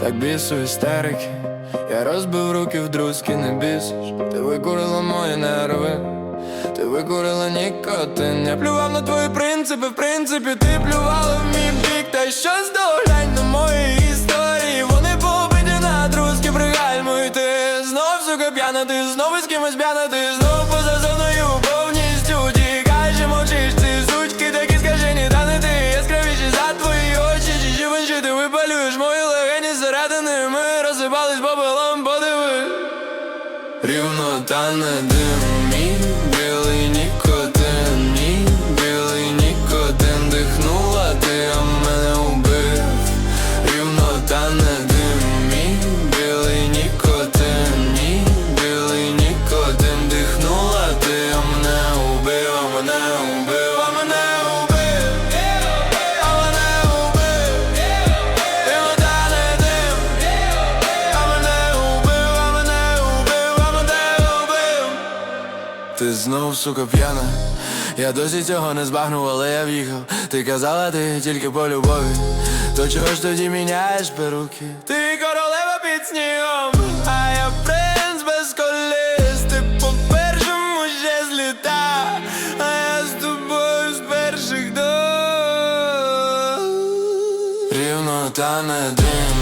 Так бісу істерики. Я розбив руки в друзки, не бісиш. Ти викурила мої нерви. Ти викурила нікотин. Я плював на твої принципи, в принципі, ти плювала в мій бік. Та й що з п'яна, ти знову з кимось п'яна Ти знову поза зоною повністю Тікаєш і мовчиш, ці сучки такі скажені Та не ти яскравіші за твої очі. Чи живенші ти випалюєш мої легені зсередини? Ми розсипались попелом, подиви Рівно та не дим Ти знов, сука, п'яна. Я досі цього не збагнув, але я в'їхав. Ти казала, ти тільки по любові. То чого ж тоді міняєш перуки? Ти королева під снігом А я принц без коліс. Ти по першому ще зліта А я з тобою з перших до. Рівно та не дим